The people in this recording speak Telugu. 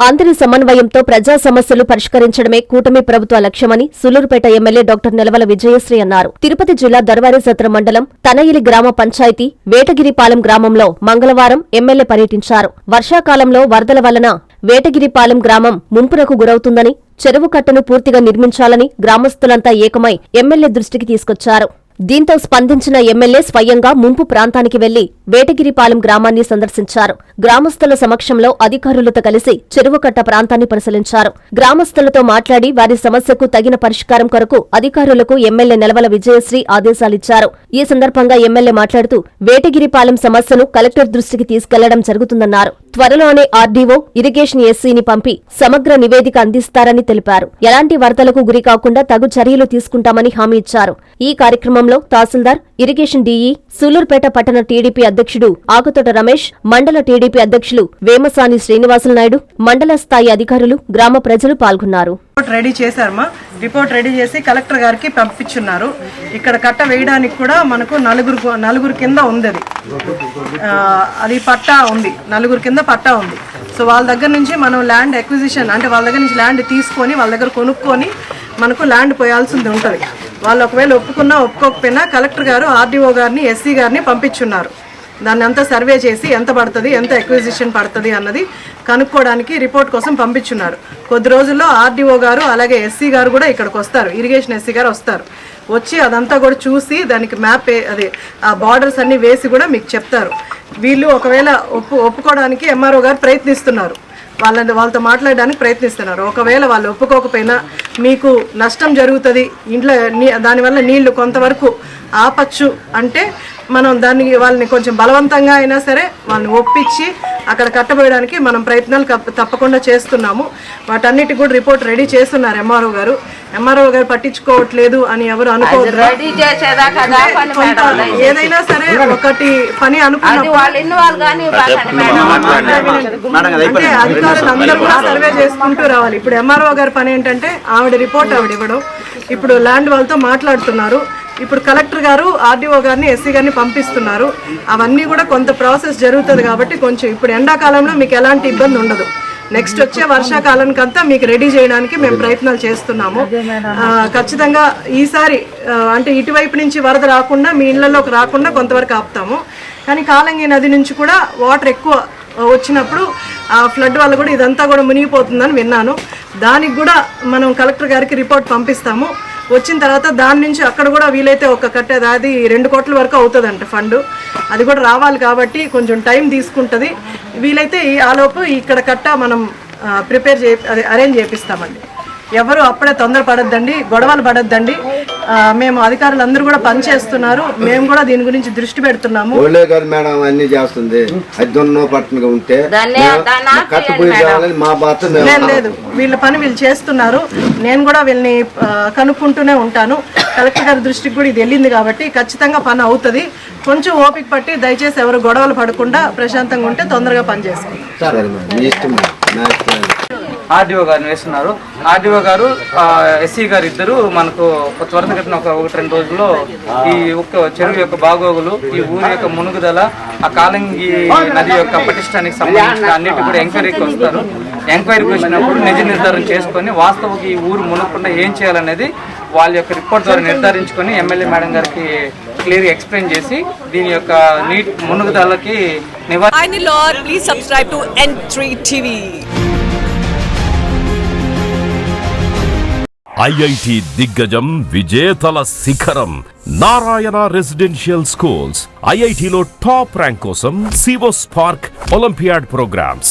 అందరి సమన్వయంతో ప్రజా సమస్యలు పరిష్కరించడమే కూటమి ప్రభుత్వ లక్ష్యమని సులూరుపేట ఎమ్మెల్యే డాక్టర్ నిలవల విజయశ్రీ అన్నారు. తిరుపతి జిల్లా దర్వారి సత్ర మండలం తనయిలి గ్రామ పంచాయతీ వేటగిరిపాలెం గ్రామంలో మంగళవారం ఎమ్మెల్యే పర్యటించారు. వర్షాకాలంలో వరదల వలన వేటగిరిపాలెం గ్రామం ముంపునకు గురవుతుందని చెరువు కట్టను పూర్తిగా నిర్మించాలని గ్రామస్తులంతా ఏకమై ఎమ్మెల్యే దృష్టికి తీసుకొచ్చారు. దీంతో స్పందించిన ఎమ్మెల్యే స్వయంగా ముంపు ప్రాంతానికి వెళ్ళి వేటగిరిపాలెం గ్రామాన్ని సందర్శించారు. గ్రామస్తుల సమక్షంలో అధికారులతో కలిసి చెరువుకట్ట ప్రాంతాన్ని పరిశీలించారు. గ్రామస్తులతో మాట్లాడి వారి సమస్యకు తగిన పరిష్కారం కొరకు అధికారులకు ఎమ్మెల్యే నెలవల విజయశ్రీ ఆదేశాలిచ్చారు. ఈ సందర్భంగా ఎమ్మెల్యే మాట్లాడుతూ వేటగిరిపాలెం సమస్యను కలెక్టర్ దృష్టికి తీసుకెళ్ళడం జరుగుతుందన్నారు. త్వరలోనే ఆర్డీఓ ఇరిగేషన్ ఎస్సీని పంపి సమగ్ర నివేదిక అందిస్తారని తెలిపారు. ఎలాంటి వరదలకు గురికాకుండా తగు చర్యలు తీసుకుంటామని హామీ ఇచ్చారు. ఈ కార్యక్రమంలో తహసీల్దార్ ఇరిగేషన్ డీఈ సూలూరుపేట పట్టణ టీడీపీ అధ్యక్షుడు ఆకుతోట రమేష్ మండల టీడీపీ అధ్యక్షులు వేమసాని శ్రీనివాసులు నాయుడు మండల స్థాయి అధికారులు గ్రామ ప్రజలు పాల్గొన్నారు. రిపోర్ట్ రెడీ చేశారమ్మా రిపోర్ట్ రెడీ చేసి కలెక్టర్ గారికి పంపించున్నారు. ఇక్కడ కట్ట వేయడానికి కూడా మనకు నలుగురు నలుగురు కింద ఉంది అది. అది పట్టా ఉంది. నలుగురు కింద పట్టా ఉంది. సో వాళ్ళ దగ్గర నుంచి మనం ల్యాండ్ ఎక్విజిషన్ అంటే వాళ్ళ దగ్గర నుంచి ల్యాండ్ తీసుకొని వాళ్ళ దగ్గర కొనుక్కొని మనకు ల్యాండ్ పోయాల్సింది ఉంటుంది. వాళ్ళు ఒకవేళ ఒప్పుకున్నా ఒప్పుకోకపోయినా కలెక్టర్ గారు ఆర్డీఓ గారిని ఎస్సీ గారిని పంపించున్నారు. దాన్ని అంతా సర్వే చేసి ఎంత పడుతుంది ఎంత ఎక్విజిషన్ పడుతుంది అన్నది కనుక్కోవడానికి రిపోర్ట్ కోసం పంపించున్నారు. కొద్ది రోజుల్లో ఆర్డీఓ గారు అలాగే ఎస్సీ గారు కూడా ఇక్కడికి వస్తారు. ఇరిగేషన్ ఎస్సీ గారు వస్తారు. వచ్చి అదంతా కూడా చూసి దానికి మ్యాప్ అదే ఆ బార్డర్స్ అన్నీ వేసి కూడా మీకు చెప్తారు. వీళ్ళు ఒకవేళ ఒప్పు ఒప్పుకోవడానికి ఎంఆర్ఓ గారు ప్రయత్నిస్తున్నారు. వాళ్ళని వాళ్ళతో మాట్లాడడానికి ప్రయత్నిస్తున్నారు. ఒకవేళ వాళ్ళు ఒప్పుకోకపోయినా మీకు నష్టం జరుగుతుంది ఇంట్లో నీ దానివల్ల నీళ్ళు కొంతవరకు ఆపచ్చు అంటే మనం దాన్ని వాళ్ళని కొంచెం బలవంతంగా అయినా సరే వాళ్ళని ఒప్పించి అక్కడ కట్టబోయడానికి మనం ప్రయత్నాలు తప్పకుండా చేస్తున్నాము. వాటన్నిటికి కూడా రిపోర్ట్ రెడీ చేస్తున్నారు ఎంఆర్ఓ గారు. ఎంఆర్ఓ గారు పట్టించుకోవట్లేదు అని ఎవరు అనుకోవద్దు. ఏదైనా సరే ఒకటి పని అంటే అధికారులు అందరూ కూడా సర్వే చేసుకుంటూ రావాలి. ఇప్పుడు ఎంఆర్ఓ గారి పని ఏంటంటే ఆవిడ రిపోర్ట్ ఆవిడ ఇవ్వడం. ఇప్పుడు ల్యాండ్ వాళ్ళతో మాట్లాడుతున్నారు. ఇప్పుడు కలెక్టర్ గారు ఆర్డీఓ గారిని ఎస్సీ గారిని పంపిస్తున్నారు. అవన్నీ కూడా కొంత ప్రాసెస్ జరుగుతుంది కాబట్టి కొంచెం ఇప్పుడు ఎండాకాలంలో మీకు ఎలాంటి ఇబ్బంది ఉండదు. నెక్స్ట్ వచ్చే వర్షాకాలానికంతా మీకు రెడీ చేయడానికి మేము ప్రయత్నాలు చేస్తున్నాము. ఖచ్చితంగా ఈసారి అంటే ఇటువైపు నుంచి వరద రాకుండా మీ ఇళ్ళలోకి రాకుండా కొంతవరకు ఆపుతాము. కానీ కాలంగి నది నుంచి కూడా వాటర్ ఎక్కువ వచ్చినప్పుడు ఆ ఫ్లడ్ వల్ల కూడా ఇదంతా కూడా మునిగిపోతుందని విన్నాను. దానికి కూడా మనం కలెక్టర్ గారికి రిపోర్ట్ పంపిస్తాము. వచ్చిన తర్వాత దాని నుంచి అక్కడ కూడా వీలైతే ఒక కట్టేది అది రెండు కోట్ల వరకు అవుతుందంట ఫండ్ అది కూడా రావాలి కాబట్టి కొంచెం టైం తీసుకుంటుంది. వీలైతే ఈ ఆలోపు ఇక్కడ కట్ట మనం ప్రిపేర్ చే అదే అరేంజ్ చేపిస్తామండి. ఎవరు అప్పుడే తొందర పడద్దండి గొడవలు పడద్దండి. మేము అధికారులు కూడా పనిచేస్తున్నారు మేము కూడా దీని గురించి దృష్టి పెడుతున్నాము. ఓలే గారు మేడం అన్ని చేస్తుంది. పట్టణంగా ఉంటే మా లేదు వీళ్ళ పని వీళ్ళు చేస్తున్నారు. నేను కూడా వీళ్ళని కనుక్కుంటూనే ఉంటాను. కలెక్టర్ గారి దృష్టికి కూడా ఇది వెళ్ళింది కాబట్టి ఖచ్చితంగా పని అవుతుంది. కొంచెం ఓపిక పట్టి దయచేసి ఎవరు గొడవలు పడకుండా ప్రశాంతంగా ఉంటే తొందరగా పని చేసుకుంటాం ఆర్డీఓ గారిని వేస్తున్నారు. ఆర్డీఓ గారు ఎస్సీ గారు ఇద్దరు మనకు ఒక త్వరితగతిన ఒక ఒకటి రెండు రోజుల్లో ఈ ఒక్క చెరువు యొక్క బాగోగులు ఈ ఊరి యొక్క మునుగుదల ఆ కాలంగి నది యొక్క పటిష్టానికి సంబంధించిన అన్నిటి కూడా ఎంక్వైరీకి వస్తారు ఎంక్వైరీకి వచ్చినప్పుడు నిజ నిర్ధారణ చేసుకొని వాస్తవం ఈ ఊరు మునగకుండా ఏం చేయాలనేది వాళ్ళ యొక్క రిపోర్ట్ ద్వారా నిర్ధారించుకొని ఎమ్మెల్యే మేడం గారికి క్లియర్గా ఎక్స్ప్లెయిన్ చేసి దీని యొక్క నీట్ మునుగుదలకి నివారణ ఐఐటి దిగ్గజం విజేతల శిఖరం నారాయణ రెసిడెన్షియల్ స్కూల్స్ ఐఐటిలో టాప్ ర్యాంక్ కోసం సివో స్పార్క్ ఒలింపియాడ్ ప్రోగ్రామ్స్.